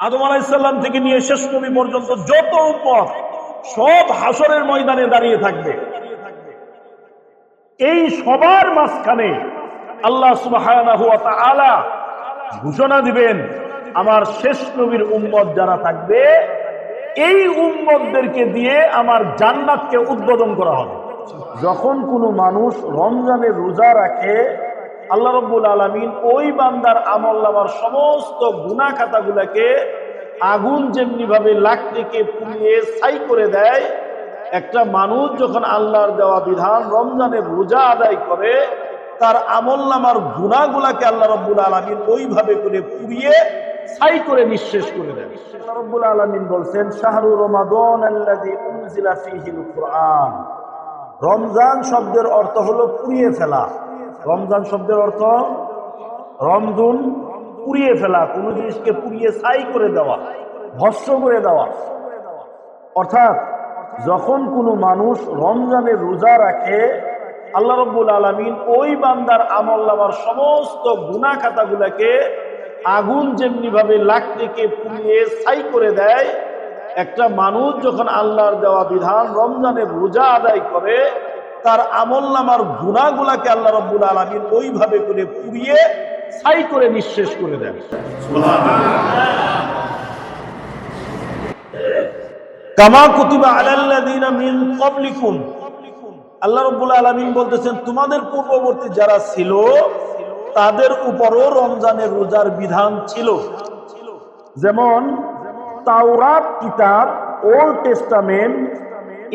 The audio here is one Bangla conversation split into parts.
আদম আলাইসাল্লাম থেকে নিয়ে শেষ নবী পর্যন্ত যত উম্মত, সব হাসরের ময়দানে দাঁড়িয়ে থাকবে। এই সবার মাঝখানে আল্লাহ তাআলা ঘোষণা দিবেন, আমার শেষ নবীর উম্মত যারা থাকবে, এই উম্মতদেরকে দিয়ে আমার জান্নাতকে উদ্বোধন করা হবে। যখন কোনো মানুষ রমজানের রোজা রাখে আল্লাহ রব্বুল আলমিন ওই বান্দার আমল নামার সমস্ত গুণা খাতাগুলাকে আগুন যেমনি ভাবে লাকড়িকে পুড়িয়ে ছাই করে দেয়, একটা মানুষ যখন আল্লাহর দেওয়া বিধান রমজানের রোজা আদায় করে, তার আমল নামার গুণাগুলাকে আল্লাহ রব্বুল আলমিন ওইভাবে করে পুড়িয়ে ছাই করে নিঃশেষ করে দেন। আল্লাহ রব্বুল আলমিন বলছেন, শাহরু রমাদন কুরআন। রমজান শব্দের অর্থ হলো পুড়িয়ে ফেলা। রমজান শব্দের অর্থ রমজুন পুড়িয়ে ফেলা, কোনো জিনিসকে পুড়িয়ে ছাই করে দেওয়া ভস্য করে দেওয়া। অর্থাৎ যখন কোনো মানুষ রমজানের রোজা রাখে, আল্লাহ রব্বুল আলমিন ওই বান্দার আমল নামার সমস্ত গুণা খাতাগুলাকে আগুন যেমনি ভাবে লাকড়িকে পুড়িয়ে ছাই করে দেয়, একটা মানুষ যখন আল্লাহর দেওয়া বিধান রমজানের রোজা আদায় করে তার আমল নামার গুণাগুলাকে আল্লাহ রব্বুল আলমিন ওইভাবে করে পুড়িয়ে ছাই করে নিঃশেষ করে দেন। কামা আল্লাহ বলতেছেন, তোমাদের পূর্ববর্তী যারা ছিল, তাদের উপরও রোজার বিধান ছিল। যেমন তাওরাত, কিতাব, ওল্ড টেস্টামেন্ট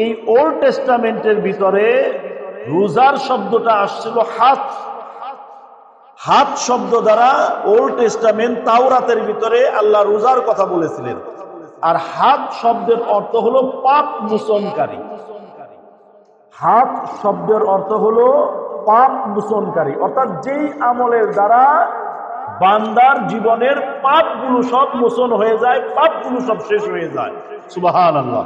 এই ওল্ড টেস্টামেন্টের ভিতরে রোজার শব্দটা আসছিল হাত। হাত শব্দ দ্বারা ওল্ড টেস্টামেন্ট তাওরাতের ভিতরে আল্লাহ রোজার কথা বলেছিলেন। আর হাত শব্দের অর্থ হলো পাপ মোচনকারী। হাত শব্দের অর্থ হলো পাপ মোচনকারী। অর্থাৎ যেই আমলের দ্বারা বান্দার জীবনের পাপগুলো সব মোচন হয়ে যায়, পাপগুলো সব শেষ হয়ে যায়। সুবাহান আল্লাহ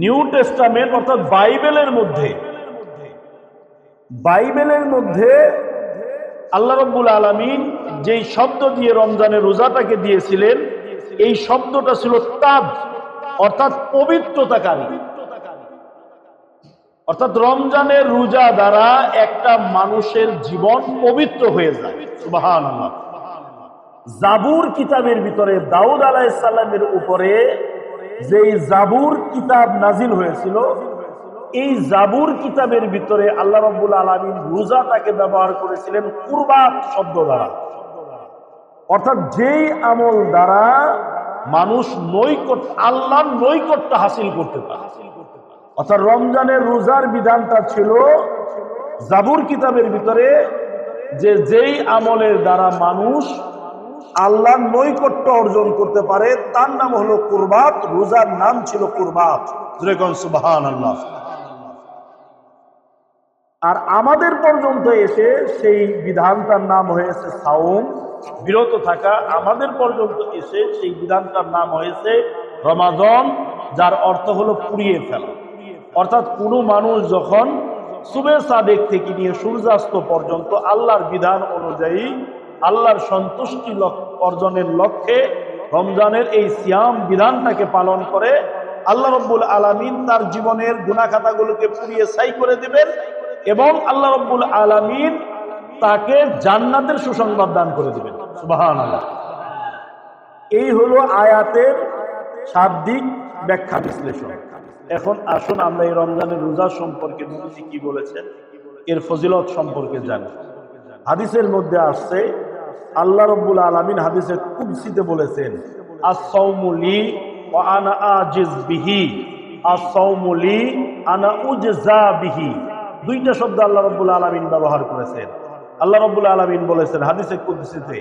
নিউ টেস্টামেন্ট, অর্থাৎ বাইবেলের মধ্যে। বাইবেলের মধ্যে আল্লাহ রব্বুল আলমিন যেই শব্দ দিয়ে রমজানের রোজাটাকে দিয়েছিলেন, এই শব্দটা ছিল তাব অর্থাৎ পবিত্রতাকারী। অর্থাৎ রমজানের রোজা দ্বারা একটা মানুষের জীবন পবিত্র হয়ে যায়। জাবুর কিতাবের ভিতরে দাউদ আলাইসাল্লামের উপরে যেই জাবুর কিতাব নাজিল হয়েছিল, এই জাবুর কিতাবের ভিতরে আল্লাহ রব্বুল আলমিন রোজাটাকে ব্যবহার করেছিলেন কুরবাত শব্দ দ্বারা। অর্থাৎ যেই আমল দ্বারা মানুষ নৈকট, আল্লাহর নৈকট্য হাসিল করতে পারে। অর্থাৎ রমজানের রোজার বিধানটা ছিল জাবুর কিতাবের ভিতরে যে যেই আমলের দ্বারা মানুষ আল্লাহর নৈকট্য অর্জন করতে পারে, তার নাম হলো কুরবাত, রোজার নাম ছিল কুরবাত। আর আমাদের পর্যন্ত এসে সেই বিধানটার নাম হয়েছে সাউম বিরত থাকা, আমাদের পর্যন্ত এসে সেই বিধানটার নাম হয়েছে রমাজন যার অর্থ হলো পুড়িয়ে ফেলা। অর্থাৎ কোনো মানুষ যখন সুবে সাদেক থেকে নিয়ে সূর্যাস্ত পর্যন্ত আল্লাহর বিধান অনুযায়ী আল্লাহর সন্তুষ্টি অর্জনের লক্ষ্যে রমজানের এই সিয়াম বিধানটাকে পালন করে আল্লাহ রব্বুল আলমিন তার জীবনের গুণাখাতাগুলোকে পুড়িয়ে ছাই করে দিবেন এবং আল্লাহ রব্বুল আলমিন তাকে জান্নাতের সুসংবাদ দান করে দিবেন। সুবাহান এই হলো আয়াতের শাব্দিক ব্যাখ্যা বিশ্লেষণ। এখন আসুন আমরা এই রমজানের রোজা সম্পর্কে কি বলেছেন, এর ফজিলত সম্পর্কে জানি। হাদিসের মধ্যে আসছে আল্লাহ রব্বুল আলমিন হাদিসের কুবসিতে বলেছেন আসৌমুলি ও আনা আজিজ বিহি। আসৌমুলি আনা উজজা বিহি। দুইটা শব্দ আল্লাহ রব্বুল আলমিন ব্যবহার করেছেন। আল্লাহ রব্বুল আলমিন বলেছেন হাদিসে কুদ্সিতে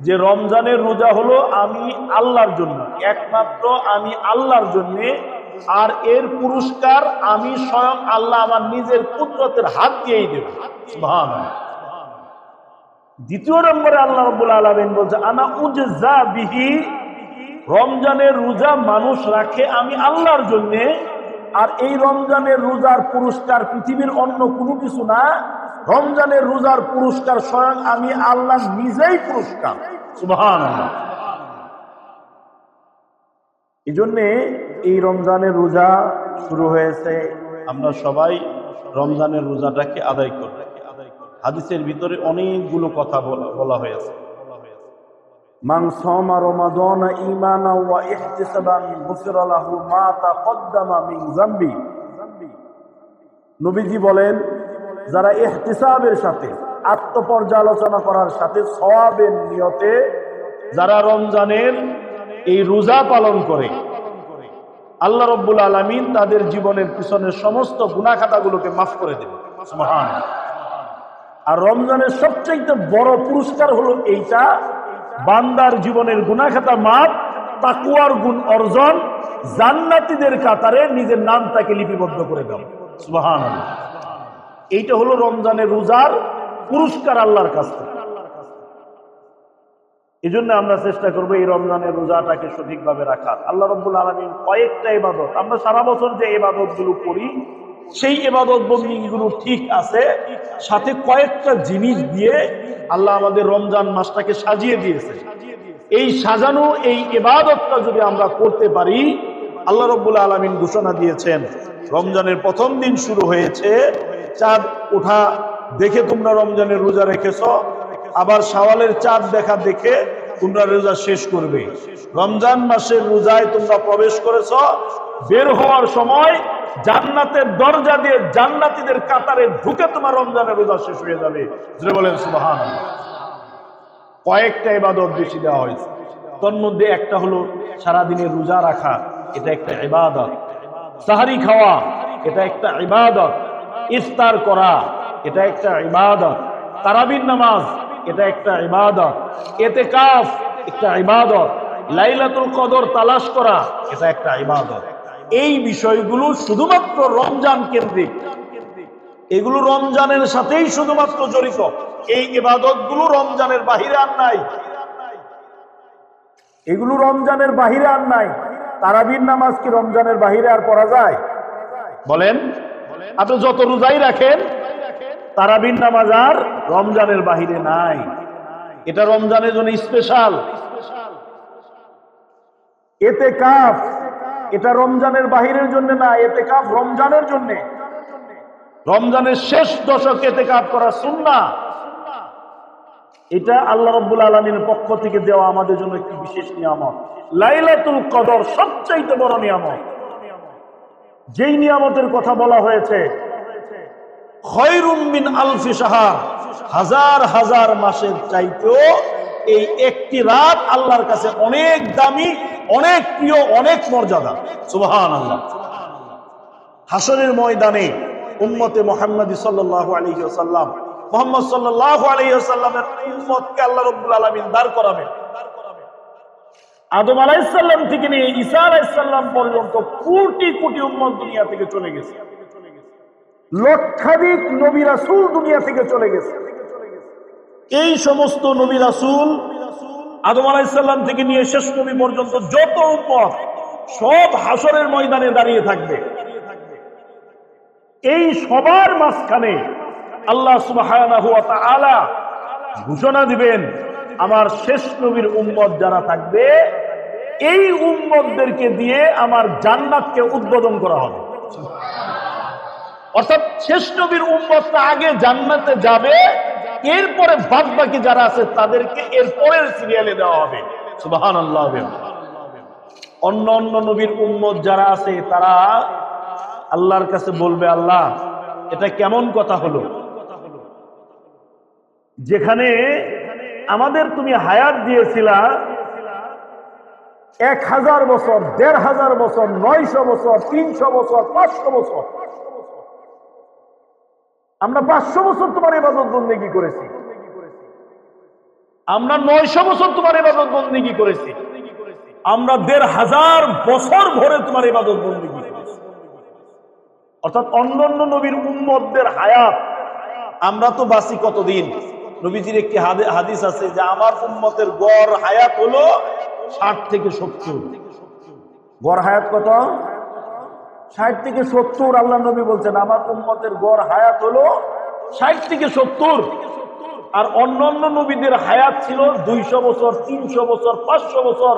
যে রমজানের রোজা হলো আমি আল্লাহর জন্য, একমাত্র আমি আল্লাহর জন্যে, আর এর পুরস্কার আমি স্বয়ং আল্লাহ আমার নিজের কুদরতের হাত দিয়েই দেব। দ্বিতীয় নম্বরে আল্লাহ রব্বুল আলমিন বলছে, আনা উজা বিহি রমজানের রোজা মানুষ রাখে আমি আল্লাহর জন্যে, আর এই রমজানের রোজার পুরস্কার পৃথিবীর অন্য কোনো কিছু না রমজানের রোজার পুরস্কার স্বয়ং আমি আল্লাহ নিজেই পুরস্কার। এই জন্যে এই রমজানের রোজা শুরু হয়েছে, আমরা সবাই রমজানের রোজাটাকে আদায় করব। হাদিসের ভিতরে অনেকগুলো কথা বলা- বলা হয়েছে। বলেন, যারা ইহতিসাবের সাথে, আত্মপর্যালোচনা করার সাথে সওয়াবের নিয়তে, যারা রমজানের এই রোজা পালন করে, আল্লাহ রব্বুল আলামিন তাদের জীবনের পিছনের সমস্ত গুনাখাতাগুলোকে মাফ করে দেবে সুবহানাল্লাহ। আর রমজানের সবচাইতে বড় পুরস্কার হলো এইটা। বান্দার জীবনের গুনাখাতা মাপ তাকুয়ার গুণ অর্জন, জান্নাতিদের কাতারে নিজের নামটাকে লিপিবদ্ধ করে দাও। সুবাহান এইটা হলো রমজানের রোজার পুরস্কার আল্লাহর কাছ থেকে। এই জন্য আমরা চেষ্টা করব এই রমজানের রোজাটাকে সঠিকভাবে রাখার। আল্লাহ রব্বুল আলমিন কয়েকটা ইবাদত, আমরা সারা বছর যে ইবাদতগুলো করি সেই ইবাদত বন্দীগুলো ঠিক আছে, সাথে কয়েকটা জিনিস দিয়ে আল্লাহ আমাদের রমজান মাসটাকে সাজিয়ে দিয়েছে। এই সাজানো, এই ইবাদতটা যদি আমরা করতে পারি, আল্লাহ রব্বুল আলমিন ঘোষণা দিয়েছেন, রমজানের প্রথম দিন শুরু হয়েছে, চাঁদ ওঠা দেখে তোমরা রমজানের রোজা রেখেছ, আবার শাওয়ালের চাঁদ দেখা দেখে তোমরা রোজা শেষ করবে। রমজান মাসের রোজায় তোমরা প্রবেশ করেছ, বের হওয়ার সময় জান্নাতের দরজা দিয়ে জান্নাতীদের কাতারে ঢুকে তোমার রমজানের রোজা শেষ হয়ে যাবে। বলেন সুবাহান কয়েকটা ইবাদত বেশি দেওয়া হয়েছে। তোর মধ্যে একটা হলো সারাদিনের রোজা রাখা, এটা একটা ইবাদত। সাহারি খাওয়া, এটা একটা ইবাদত। ইফতার করা, এটা একটা ইবাদত। তারাবির নামাজ এটা একটা ইবাদত এতে কাফ, একটা ইবাদত লাইলাতুল কদর তালাশ করা, এটা একটা ইবাদত এই বিষয়গুলো শুধুমাত্র রমজান কেন্দ্রিক। এগুলো রমজানের সাথেই শুধুমাত্র জড়িত। এই ইবাদতগুলো রমজানের বাহিরে আর নাই। এগুলো রমজানের বাহিরে আর নাই। তারাবির নামাজ কি রমজানের বাহিরে আর পড়া যায়? বলেন, আপনি যত রোজাই রাখেন তারাবির নামাজ আর রমজানের বাহিরে নাই। এটা রমজানের জন্য স্পেশাল এতে কাফ, এটা রমজানের বাহিরের জন্য না, এতে কাফ রমজানের জন্য। রমজানের শেষ দশকে এতে কাপ করা সুন্না এটা আল্লাহ রব্বুল আলমীর পক্ষ থেকে দেওয়া আমাদের জন্য একটি বিশেষ নিয়ামত। লাইলাতুল কদর সবচাইতে বড় নিয়ামত। যেই নিয়ামতের কথা বলা হয়েছে খয়রুম আলফি সাহার হাজার হাজার মাসের চাইতেও এই একটি রাত আল্লাহর কাছে অনেক দামি, অনেক প্রিয়, অনেক মর্যাদা। আল্লাহ হাসরের ময়দানে উম্মতে মোহাম্মদ সাল্লাহ আলহি সাল্লাম মোহাম্মদ সাল্লাহ উম্মতকে আল্লাহ রব্বুল আলমিন করাবেন। আদম আলাইসাল্লাম থেকে নিয়ে ঈসা আলাইসাল্লাম পর্যন্ত কোটি কোটি উম্মত দুনিয়া থেকে চলে গেছে। লক্ষাধিক নবী রাসূল দুনিয়া থেকে চলে গেছে। এই সমস্ত নবী রাসূল আদম আলাইসাল্লাম থেকে নিয়ে শেষ নবী পর্যন্ত যত উম্মত, সব হাসরের ময়দানে দাঁড়িয়ে থাকবে। এই সবার মাঝখানে আল্লাহ তাআলা ঘোষণা দিবেন, আমার শেষ নবীর উম্মত যারা থাকবে, এই উম্মতদেরকে দিয়ে আমার জান্নাতকে উদ্বোধন করা হবে। অর্থাৎ শেষ নবীর উম্মতটা আগে জান্নাতে যাবে, এরপরে বাদ বাকি যারা আছে তাদেরকে এর পরের সিরিয়ালে দেওয়া হবে। সুবহানাল্লাহ অন্য অন্য নবীর উম্মত যারা আছে, তারা আল্লাহর কাছে বলবে, আল্লাহ, এটা কেমন কথা হলো? যেখানে আমাদের তুমি হায়াত দিয়েছিলা এক হাজার বছর, দেড় হাজার বছর, নয়শো বছর, তিনশো বছর, পাঁচশো বছর। আমরা পাঁচশো বছর তোমার এবাদত বন্দেগি করেছি। আমরা নয়শো বছর তোমার এবাদত বন্দেগি করেছি। আমরা দেড় হাজার বছর ভরে তোমার ইবাদত বন্দেগি অর্থাৎ অন্যান্য নবীর উম্মতদের হায়াত আমরা তো বাসি কতদিন? নবীজির একটি হাদিস আছে যে, আমার উম্মতের গড় হায়াত হলো ষাট থেকে সত্তর। গড় হায়াত কত? ষাট থেকে সত্তর আল্লাহ নবী বলছেন, আমার উম্মতের গড় হায়াত হলো ষাট থেকে সত্তর। আর অন্যান্য নবীদের হায়াত ছিল দুইশো বছর, তিনশো বছর, পাঁচশো বছর,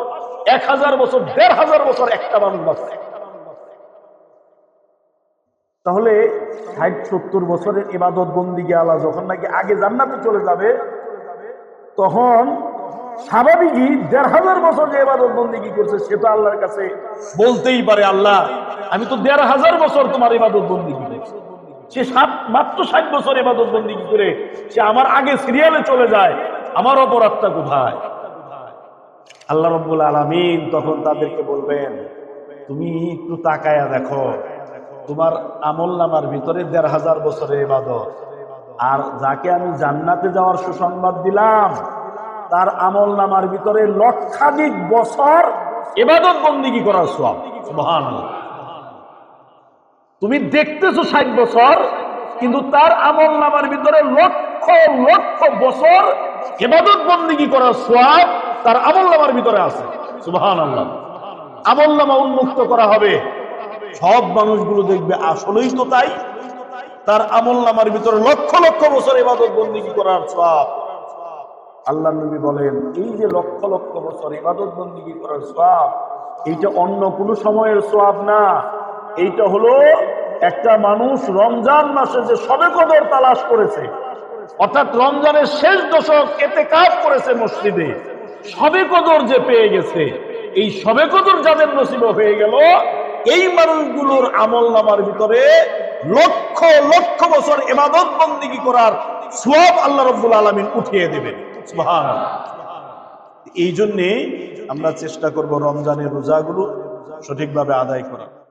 এক হাজার বছর, দেড় হাজার বছর একটা মানুষ বাঁচে। তাহলে ষাট, সত্তর বছরের ইবাদত বন্দি আলা যখন নাকি আগে জান্নাতে চলে যাবে, তখন স্বাভাবিকই দেড় হাজার বছর যে এবাদত বন্দিগি করছে সেটা আল্লাহর কাছে বলতেই পারে, আল্লাহ, আমি তো দেড় হাজার বছর তোমার ইবাদত বন্দিগি করছি? সে সাত, মাত্র ষাট বছর এবাদত বন্দিগি করে? সে আমার আগে সিরিয়ালে চলে যায়, আমার অপরাধটা কোথায়? আল্লাহ রব্বুল আলমিন তখন তাদেরকে বলবেন, তুমি একটু তাকায়া দেখো, তোমার আমল নামার ভিতরে দেড় হাজার বছরের ইবাদত আর যাকে আমি জান্নাতে যাওয়ার সুসংবাদ দিলাম তার আমল নামার ভিতরে লক্ষাধিক বছর এবাদত বন্দিগি করার সব মহান তুমি দেখতেছো ষাট বছর, কিন্তু তার আমল নামার ভিতরে লক্ষ লক্ষ বছর এবাদত বন্দিগি করার সব তার আমল নামার ভিতরে আছে। সুবহান আল্লাহ আমল নামা উন্মুক্ত করা হবে। সব মানুষগুলো দেখবে আসলেই তো তাই। তার আমল নামার ভিতরে লক্ষ লক্ষ বছর এবাদত বন্দিগি করার সব আল্লাহ নবী বলেন, এই যে লক্ষ লক্ষ বছর ইবাদত বন্দিগি করার সব এইটা অন্য কোনো সময়ের সব না, এইটা হলো একটা মানুষ রমজান মাসে যে সবে কদর তালাশ করেছে, অর্থাৎ রমজানের শেষ দশক এতে কাজ করেছে মসজিদে, সবে কদর যে পেয়ে গেছে, এই সবে কদর যাদের নসিব হয়ে গেল, এই মানুষগুলোর আমল নামার ভিতরে লক্ষ লক্ষ বছর এবাদত বন্দিগি করার সব আল্লাহ রব্বুল আলমিন উঠিয়ে দেবেন। এই জন্যে আমরা চেষ্টা করব রমজানের রোজাগুলো সঠিকভাবে আদায় করা